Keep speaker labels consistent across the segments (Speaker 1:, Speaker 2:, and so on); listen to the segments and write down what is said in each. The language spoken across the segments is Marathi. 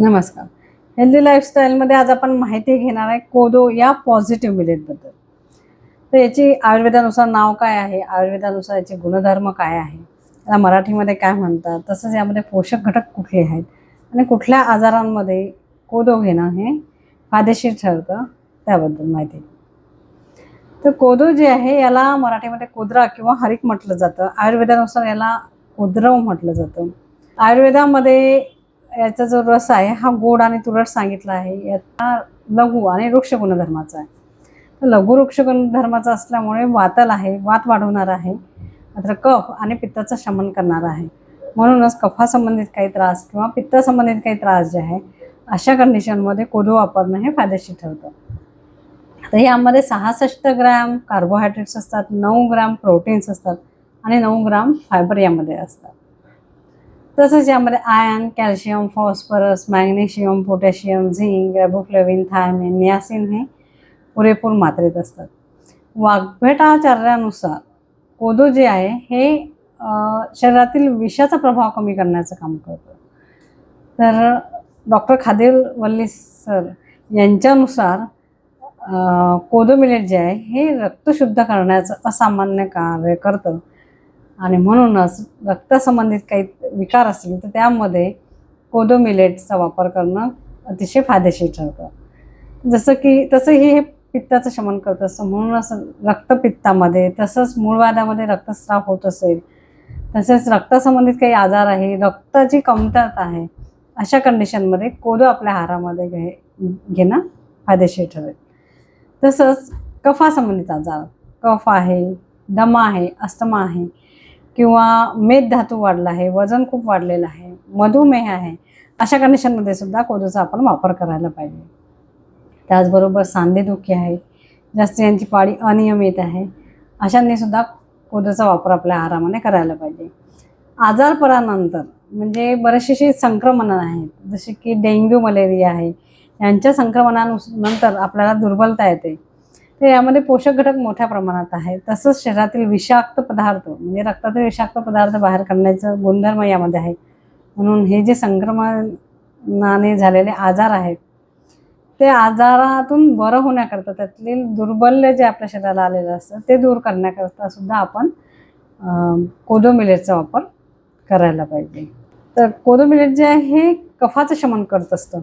Speaker 1: नमस्कार. हेल्दी लाईफस्टाईलमध्ये आज आपण माहिती घेणार आहे कोदो या पॉझिटिव्ह मिलेटबद्दल तर याची आयुर्वेदानुसार नाव काय आहे? आयुर्वेदानुसार याचे गुणधर्म काय आहे? याला मराठीमध्ये काय म्हणतात? तसंच यामध्ये पोषक घटक कुठले आहेत? आणि कुठल्या आजारांमध्ये कोदो घेणं हे फायदेशीर ठरतं? त्याबद्दल माहिती. तर कोदो जे आहे याला मराठीमध्ये कोदरा किंवा हरिक म्हटलं जातं. आयुर्वेदानुसार याला कोद्रव म्हटलं जातं. आयुर्वेदामध्ये याचा जो रस आहे हा गोड आणि तुरट सांगितला आहे. याचा लघु आणि वृक्ष गुणधर्माचा आहे. तर लघु वृक्ष गुणधर्माचा असल्यामुळे वातल आहे वात वाढवणार आहे. मात्र कफ आणि पित्ताचं शमन करणार आहे. म्हणूनच कफासंबंधित काही त्रास किंवा पित्तासंबंधित काही त्रास जे आहे अशा कंडिशनमध्ये कोदो वापरणं हे फायदेशीर ठरतं. तर यामध्ये सहासष्ट ग्रॅम कार्बोहायड्रेट्स असतात नऊ ग्रॅम प्रोटीन्स असतात आणि नऊ ग्राम फायबर यामध्ये असतात. तसंच यामध्ये iron calcium phosphorus magnesium potassium zinc riboflavin thiamine niacin हे पुरेपूर मात्रेत असतात. वाग्भटाचार्यानुसार कोदो जे आहे हे शरीरातील विषाचा प्रभाव कमी करण्याचं काम करतं. तर डॉक्टर खादेल वल्ली सर यांच्यानुसार कोदो मिलेट जे आहे हे रक्त शुद्ध करण्याचं असामान्य कार्य करतं. आणि म्हणूनच रक्तासंबंधित काही विकार असतील तर त्यामध्ये कोदो मिलेटचा वापर करणं अतिशय फायदेशीर ठरतं. जसं की तसंही हे पित्ताचं शमन करत असतं म्हणूनच रक्तपित्तामध्ये तसंच मूळवादामध्ये रक्तस्राव होत असेल तसेच रक्तासंबंधित काही आजार आहे रक्ताची कमतरता आहे अशा कंडिशनमध्ये कोदो आपल्या आहारामध्ये घे घेणं फायदेशीर ठरेल. तसंच कफासंबंधित आजार कफ आहे दमा आहे अस्थमा आहे किंवा मेद धातू वाढला आहे वजन खूप वाढलेलं आहे मधुमेह आहे अशा कंडिशनमध्ये सुद्धा कोदोचा आपण वापर करायला पाहिजे. त्याचबरोबर सांधेदुखी आहे जास्त यांची पाळी अनियमित आहे अशांनी सुद्धा कोदोचा वापर आपल्या आहारामध्ये करायला पाहिजे. आजारपणानंतर म्हणजे बरेचसे संक्रमणं आहेत जसे की डेंग्यू मलेरिया आहे यांच्या संक्रमणानुस नंतर आपल्याला दुर्बलता येते. तर यामध्ये पोषक घटक मोठ्या प्रमाणात आहे तसंच शरीरातील विषाक्त पदार्थ म्हणजे रक्तातील विषाक्त पदार्थ बाहेर काढण्याचं गुणधर्म यामध्ये आहे. म्हणून हे जे संक्रमणाने झालेले आजार आहेत ते आजारातून बरं होण्याकरता त्यातील दुर्बल्य जे आपल्या शरीराला आलेलं असतं ते दूर करण्याकरता सुद्धा आपण कोदोमिलेटचा वापर करायला पाहिजे. तर कोदोमिलेट जे आहे हे कफाचं शमन करत असतं.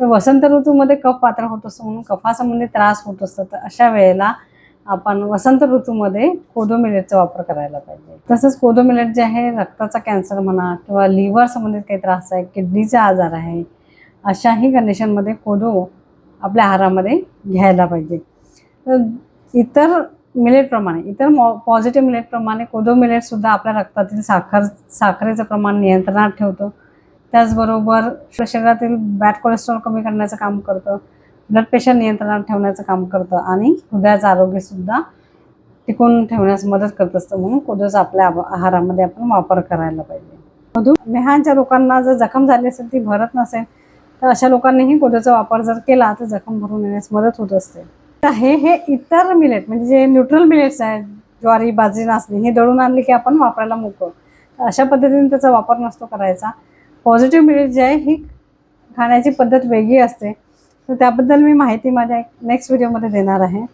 Speaker 1: तर वसंत ऋतूमध्ये कफ पात्र होत असतो म्हणून कफासंबंधी त्रास होत असतो. तर अशा वेळेला आपण वसंत ऋतूमध्ये कोदो मिलेटचा वापर करायला पाहिजे. तसंच कोदो मिलेट जे आहे रक्ताचा कॅन्सर म्हणा किंवा लिव्हर संबंधित काही त्रास आहे किडनीचा आजार आहे अशाही कंडिशनमध्ये कोदो आपल्या आहारामध्ये घ्यायला पाहिजे. तर इतर मिलेटप्रमाणे इतर मॉ पॉझिटिव्ह मिलेटप्रमाणे कोदो मिलेटसुद्धा आपल्या रक्तातील साखर साखरेचं प्रमाण नियंत्रणात ठेवतो. त्याचबरोबर शरीरातील बॅड कोलेस्ट्रॉल कमी करण्याचं काम करतं ब्लड प्रेशर नियंत्रणात ठेवण्याचं काम करतं आणि हृदयाचं आरोग्यसुद्धा टिकून ठेवण्यास मदत करत असतं म्हणून कोदोचा आपल्या आहारामध्ये आपण वापर करायला पाहिजे. मधुमेहांच्या लोकांना जर जखम झाली असेल ती भरत नसेल तर अशा लोकांनीही कोदोचा वापर जर केला तर जखम भरून येण्यास मदत होत असते. तर हे हे इतर मिलेट म्हणजे जे न्यूट्रल मिलेट्स आहेत ज्वारी बाजरी नाचणी हे दळून आणली की आपण वापरायला मोकळं. अशा पद्धतीने त्याचा वापर नसतो करायचा. पॉझिटिव्ह मिळत जे आहे ही खाण्याची पद्धत वेगळी असते. तर त्याबद्दल मी माहिती माझ्या नेक्स्ट व्हिडिओमध्ये देणार आहे.